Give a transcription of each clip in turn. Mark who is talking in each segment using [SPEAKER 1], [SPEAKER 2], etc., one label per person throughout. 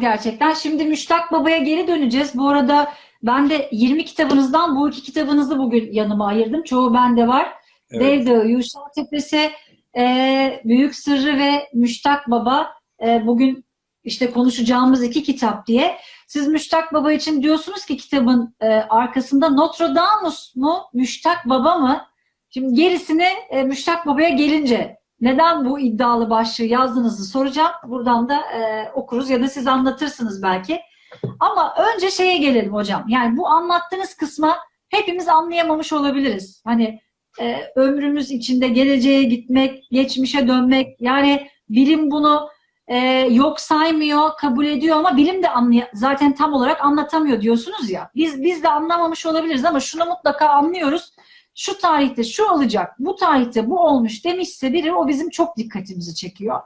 [SPEAKER 1] gerçekten. Şimdi Müştak Baba'ya geri döneceğiz. Bu arada ben de 20 kitabınızdan bu iki kitabınızı bugün yanıma ayırdım. Çoğu bende var.
[SPEAKER 2] Evet.
[SPEAKER 1] Dev Dağı, Yuşa Tepesi, e, Büyük Sırrı ve Müştak Baba. E, bugün işte konuşacağımız iki kitap diye. Siz Müştak Baba için diyorsunuz ki kitabın e, arkasında Notre Damus mu, Müştak Baba mı? Şimdi gerisini e, Müştak Baba'ya gelince neden bu iddialı başlığı yazdığınızı soracağım. Buradan da e, okuruz ya da siz anlatırsınız belki. Ama önce şeye gelelim hocam. Yani bu anlattığınız kısma hepimiz anlayamamış olabiliriz. Hani e, ömrümüz içinde geleceğe gitmek, geçmişe dönmek. Yani bilim bunu e, yok saymıyor, kabul ediyor ama bilim de anlay zaten tam olarak anlatamıyor diyorsunuz ya. Biz biz de anlamamış olabiliriz ama şunu mutlaka anlıyoruz. Şu tarihte şu olacak, bu tarihte bu olmuş demişse biri o bizim çok dikkatimizi çekiyor.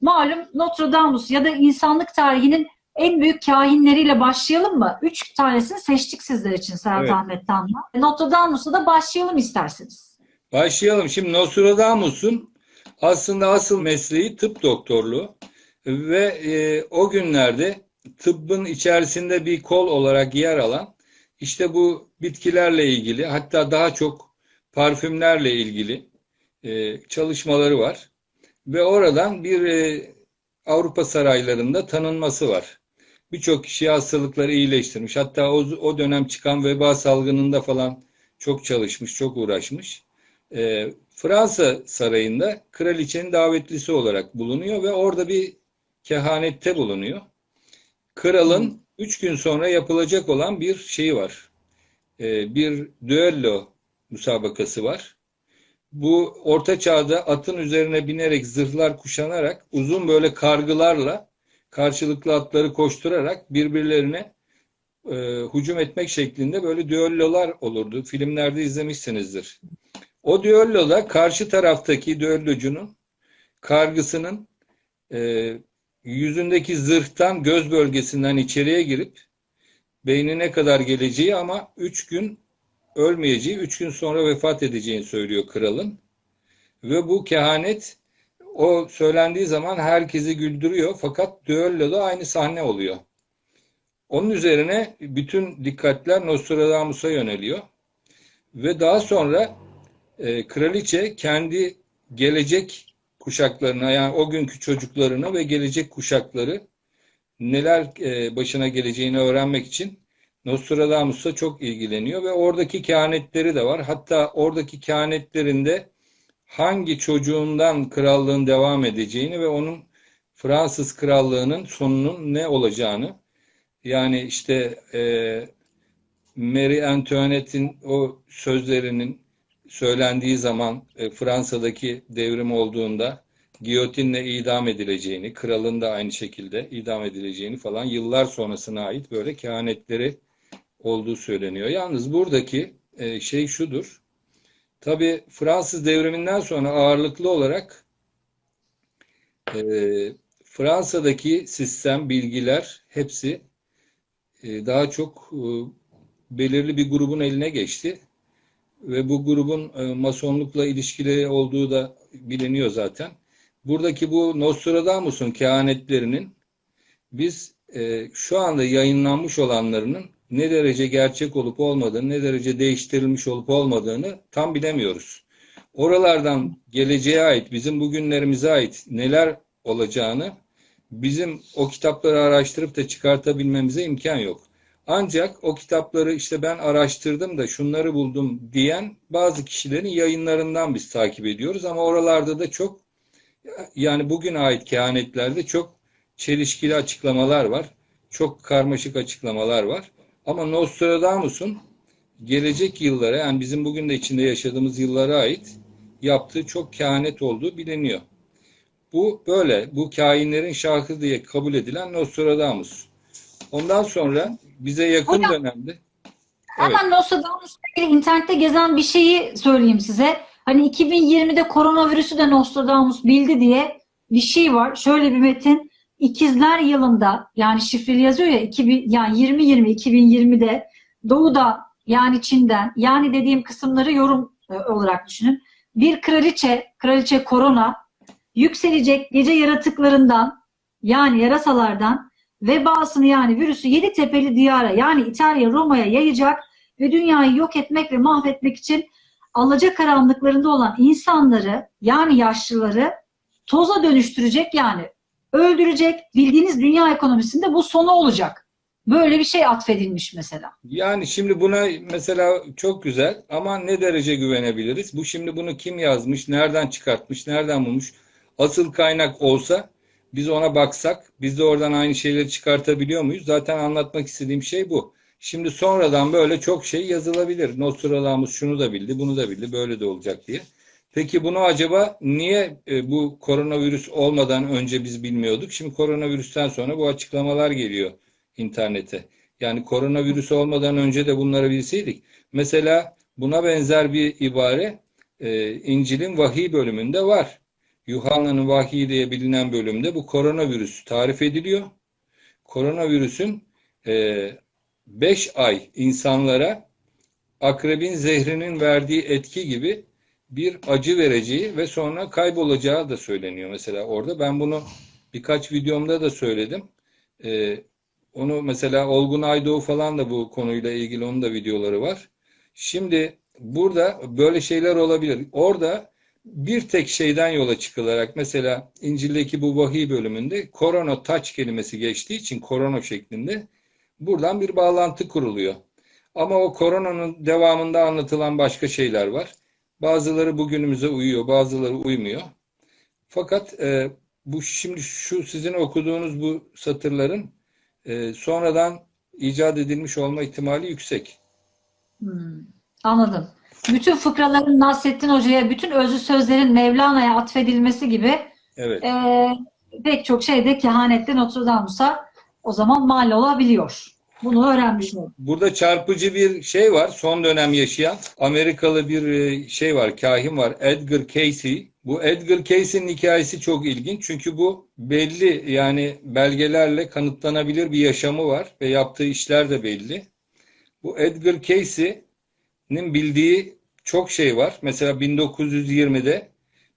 [SPEAKER 1] Malum Notre Damus ya da insanlık tarihinin en büyük kahinleriyle başlayalım mı? Üç tanesini seçtik sizler için Serhat
[SPEAKER 2] Evet.
[SPEAKER 1] Ahmet Tan'la. Notre Damus'la da başlayalım isterseniz.
[SPEAKER 2] Başlayalım. Şimdi Nostradamus'un aslında asıl mesleği tıp doktorluğu ve e, o günlerde tıbbın içerisinde bir kol olarak yer alan işte bu bitkilerle ilgili hatta daha çok parfümlerle ilgili e, çalışmaları var ve oradan bir e, Avrupa saraylarında tanınması var. Birçok kişi hastalıkları iyileştirmiş. Hatta o, o dönem çıkan veba salgınında falan çok çalışmış, çok uğraşmış. E, Fransa sarayında kraliçenin davetlisi olarak bulunuyor ve orada bir kehanette bulunuyor. Kralın üç gün sonra yapılacak olan bir şeyi var. E, bir düello müsabakası var. Bu orta çağda atın üzerine binerek zırhlar kuşanarak uzun böyle kargılarla karşılıklı atları koşturarak birbirlerine e, hücum etmek şeklinde böyle düellolar olurdu. Filmlerde izlemişsinizdir. O düelloda karşı taraftaki düellocunun kargısının e, yüzündeki zırhtan göz bölgesinden içeriye girip beynine kadar geleceği ama üç gün ölmeyeceği, üç gün sonra vefat edeceğini söylüyor kralın. Ve bu kehanet o söylendiği zaman herkesi güldürüyor fakat düelloda aynı sahne oluyor. Onun üzerine bütün dikkatler Nostradamus'a yöneliyor. Ve daha sonra e, kraliçe kendi gelecek kuşaklarına yani o günkü çocuklarına ve gelecek kuşakları neler e, başına geleceğini öğrenmek için Nostradamus'la çok ilgileniyor ve oradaki kehanetleri de var. Hatta oradaki kehanetlerinde hangi çocuğundan krallığın devam edeceğini ve onun Fransız krallığının sonunun ne olacağını yani işte e, Marie Antoinette'in o sözlerinin söylendiği zaman e, Fransa'daki devrim olduğunda giyotinle idam edileceğini, kralın da aynı şekilde idam edileceğini falan yıllar sonrasına ait böyle kehanetleri olduğu söyleniyor. Yalnız buradaki e, şey şudur. Tabi Fransız devriminden sonra ağırlıklı olarak e, Fransa'daki sistem, bilgiler hepsi e, daha çok belirli bir grubun eline geçti. Ve bu grubun masonlukla ilişkileri olduğu da biliniyor zaten. Buradaki bu Nostradamus'un kehanetlerinin biz şu anda yayınlanmış olanlarının ne derece gerçek olup olmadığını, ne derece değiştirilmiş olup olmadığını tam bilemiyoruz. Oralardan geleceğe ait, bizim bugünlerimize ait neler olacağını bizim o kitapları araştırıp da çıkartabilmemize imkan yok. Ancak o kitapları işte ben araştırdım da şunları buldum diyen bazı kişilerin yayınlarından biz takip ediyoruz ama oralarda da çok yani bugün ait kehanetlerde çok çelişkili açıklamalar var. Çok karmaşık açıklamalar var. Ama Nostradamus'un gelecek yıllara yani bizim bugün de içinde yaşadığımız yıllara ait yaptığı çok kehanet olduğu biliniyor. Bu böyle. Bu kainlerin şahı diye kabul edilen Nostradamus. Ondan sonra bize yakın
[SPEAKER 1] Hocam,
[SPEAKER 2] dönemde
[SPEAKER 1] Hemen Nostradamus'la ilgili internette gezen bir şeyi söyleyeyim size. Hani 2020'de koronavirüsü de Nostradamus bildi diye bir şey var. Şöyle bir metin. İkizler yılında yani şifreli yazıyor ya 2000, yani 2020 2020'de doğuda yani Çin'den yani dediğim kısımları yorum e, olarak düşünün. Bir kraliçe, kraliçe korona yükselecek gece yaratıklarından yani yarasalardan vebasını yani virüsü yedi tepeli diyara yani İtalya, Roma'ya yayacak ve dünyayı yok etmek ve mahvetmek için alacakaranlıklarında olan insanları yani yaşlıları toza dönüştürecek yani öldürecek. Bildiğiniz dünya ekonomisinde bu sonu olacak. Böyle bir şey atfedilmiş mesela.
[SPEAKER 2] Yani şimdi buna mesela çok güzel ama ne derece güvenebiliriz? Bu şimdi bunu kim yazmış, nereden çıkartmış, nereden bulmuş? Asıl kaynak olsa biz ona baksak, biz de oradan aynı şeyleri çıkartabiliyor muyuz? Zaten anlatmak istediğim şey bu. Şimdi sonradan böyle çok şey yazılabilir. Nostradamus şunu da bildi, bunu da bildi, böyle de olacak diye. Peki bunu acaba niye e, bu koronavirüs olmadan önce biz bilmiyorduk? Şimdi koronavirüsten sonra bu açıklamalar geliyor internete. Yani koronavirüs olmadan önce de bunları bilseydik. Mesela buna benzer bir ibare e, İncil'in vahiy bölümünde var. Yuhanna'nın vahiy diye bilinen bölümde bu koronavirüs tarif ediliyor. Koronavirüsün 5 ay insanlara akrebin zehrinin verdiği etki gibi bir acı vereceği ve sonra kaybolacağı da söyleniyor mesela orada. Ben bunu birkaç videomda da söyledim. Ee, onu mesela Olgun Aydoğu falan da bu konuyla ilgili onun da videoları var. Şimdi burada böyle şeyler olabilir. Orada bir tek şeyden yola çıkılarak mesela İncil'deki bu vahiy bölümünde korona taç kelimesi geçtiği için korona şeklinde buradan bir bağlantı kuruluyor. Ama o koronanın devamında anlatılan başka şeyler var. Bazıları bugünümüze uyuyor, bazıları uymuyor. Fakat e, bu şimdi şu sizin okuduğunuz bu satırların e, sonradan icat edilmiş olma ihtimali yüksek.
[SPEAKER 1] Hmm, anladım. Bütün fıkraların Nasrettin Hoca'ya, bütün özlü sözlerin Mevlana'ya atfedilmesi gibi
[SPEAKER 2] Evet.
[SPEAKER 1] e, pek çok şey de kehanette Notre Dame'sa o zaman mal olabiliyor. Bunu öğrenmiş olduk.
[SPEAKER 2] Burada çarpıcı bir şey var. Son dönem yaşayan Amerikalı bir e, şey var, kahin var. Edgar Casey. Bu Edgar Casey'nin hikayesi çok ilginç. Çünkü bu belli yani belgelerle kanıtlanabilir bir yaşamı var ve yaptığı işler de belli. Bu Edgar Casey'nin bildiği çok şey var. Mesela 1920'de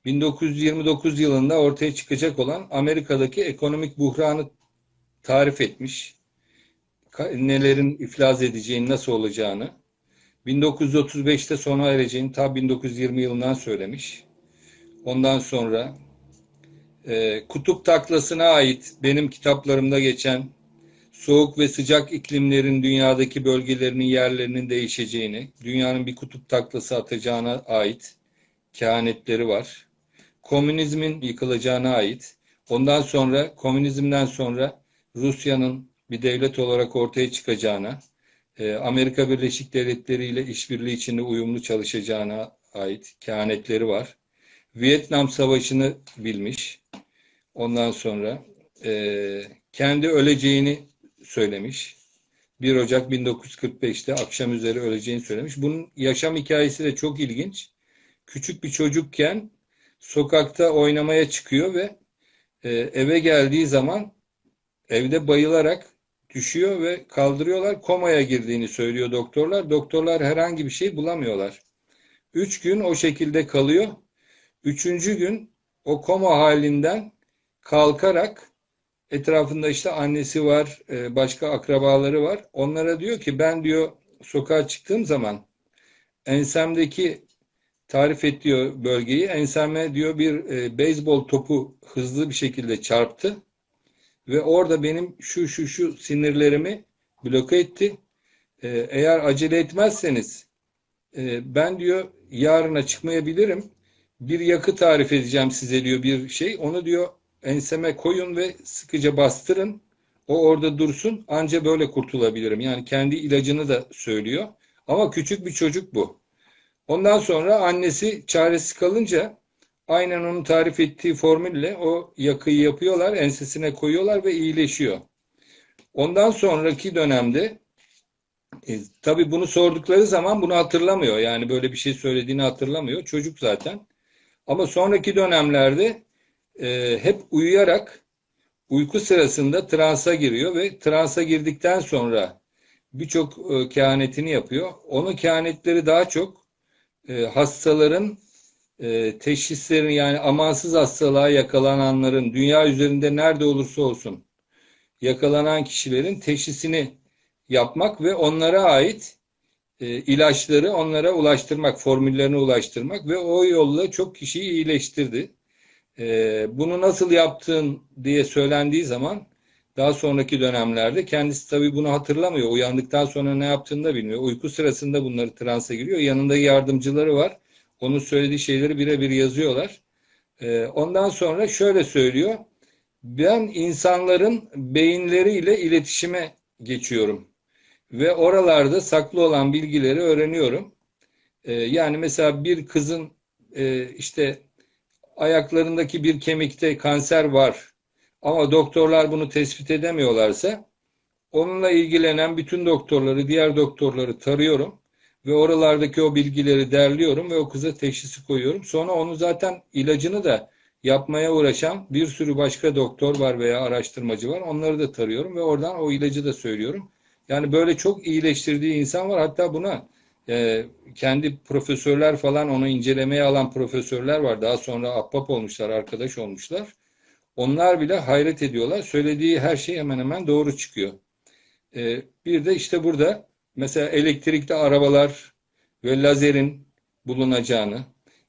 [SPEAKER 2] 1929 yılında ortaya çıkacak olan Amerika'daki ekonomik buhranı tarif etmiş nelerin iflas edeceğini, nasıl olacağını, 1935'te sona ereceğini ta 1920 yılından söylemiş. Ondan sonra e, kutup taklasına ait benim kitaplarımda geçen soğuk ve sıcak iklimlerin dünyadaki bölgelerinin yerlerinin değişeceğini, dünyanın bir kutup taklası atacağına ait kehanetleri var. Komünizmin yıkılacağına ait. Ondan sonra komünizmden sonra Rusya'nın bir devlet olarak ortaya çıkacağına, e, Amerika Birleşik Devletleri ile işbirliği içinde uyumlu çalışacağına ait kehanetleri var. Vietnam Savaşı'nı bilmiş. Ondan sonra e, kendi öleceğini söylemiş. 1 Ocak 1945'te akşam üzeri öleceğini söylemiş. Bunun yaşam hikayesi de çok ilginç. Küçük bir çocukken sokakta oynamaya çıkıyor ve e, eve geldiği zaman evde bayılarak düşüyor ve kaldırıyorlar. Komaya girdiğini söylüyor doktorlar. Doktorlar herhangi bir şey bulamıyorlar. Üç gün o şekilde kalıyor. Üçüncü gün o koma halinden kalkarak etrafında işte annesi var, e, başka akrabaları var. Onlara diyor ki ben diyor sokağa çıktığım zaman ensemdeki tarif ediyor bölgeyi. Enseme diyor bir e, beyzbol topu hızlı bir şekilde çarptı ve orada benim şu şu şu sinirlerimi bloke etti. Ee, eğer acele etmezseniz e, ben diyor yarına çıkmayabilirim. Bir yakı tarif edeceğim size diyor bir şey. Onu diyor enseme koyun ve sıkıca bastırın. O orada dursun. Anca böyle kurtulabilirim. Yani kendi ilacını da söylüyor. Ama küçük bir çocuk bu. Ondan sonra annesi çaresiz kalınca aynen onun tarif ettiği formülle o yakıyı yapıyorlar, ensesine koyuyorlar ve iyileşiyor. Ondan sonraki dönemde e, tabii bunu sordukları zaman bunu hatırlamıyor. Yani böyle bir şey söylediğini hatırlamıyor. Çocuk zaten. Ama sonraki dönemlerde e, hep uyuyarak uyku sırasında transa giriyor ve transa girdikten sonra birçok e, kehanetini yapıyor. Onun kehanetleri daha çok e, hastaların e, teşhislerin yani amansız hastalığa yakalananların dünya üzerinde nerede olursa olsun yakalanan kişilerin teşhisini yapmak ve onlara ait e, ilaçları onlara ulaştırmak, formüllerine ulaştırmak ve o yolla çok kişiyi iyileştirdi. E, bunu nasıl yaptın diye söylendiği zaman daha sonraki dönemlerde kendisi tabii bunu hatırlamıyor. Uyandıktan sonra ne yaptığını da bilmiyor. Uyku sırasında bunları transa giriyor. Yanında yardımcıları var. Onun söylediği şeyleri birebir yazıyorlar. E, ondan sonra şöyle söylüyor. Ben insanların beyinleriyle iletişime geçiyorum ve oralarda saklı olan bilgileri öğreniyorum. Ee, yani mesela bir kızın e, işte ayaklarındaki bir kemikte kanser var ama doktorlar bunu tespit edemiyorlarsa onunla ilgilenen bütün doktorları, diğer doktorları tarıyorum ve oralardaki o bilgileri derliyorum ve o kıza teşhisi koyuyorum. Sonra onu zaten ilacını da yapmaya uğraşan bir sürü başka doktor var veya araştırmacı var. Onları da tarıyorum ve oradan o ilacı da söylüyorum. Yani böyle çok iyileştirdiği insan var. Hatta buna e, kendi profesörler falan onu incelemeye alan profesörler var. Daha sonra ahbap olmuşlar, arkadaş olmuşlar. Onlar bile hayret ediyorlar. Söylediği her şey hemen hemen doğru çıkıyor. E, bir de işte burada mesela elektrikli arabalar ve lazerin bulunacağını,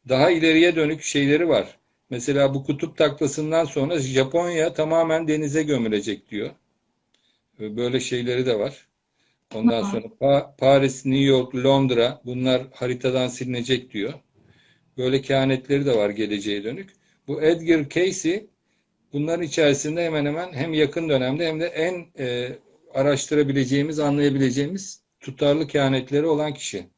[SPEAKER 2] daha ileriye dönük şeyleri var. Mesela bu kutup taklasından sonra Japonya tamamen denize gömülecek diyor. Böyle şeyleri de var. Ondan
[SPEAKER 1] Aha.
[SPEAKER 2] sonra Pa- Paris, New York, Londra bunlar haritadan silinecek diyor. Böyle kehanetleri de var geleceğe dönük. Bu Edgar Cayce bunların içerisinde hemen hemen hem yakın dönemde hem de en e, araştırabileceğimiz, anlayabileceğimiz tutarlı kehanetleri olan kişi.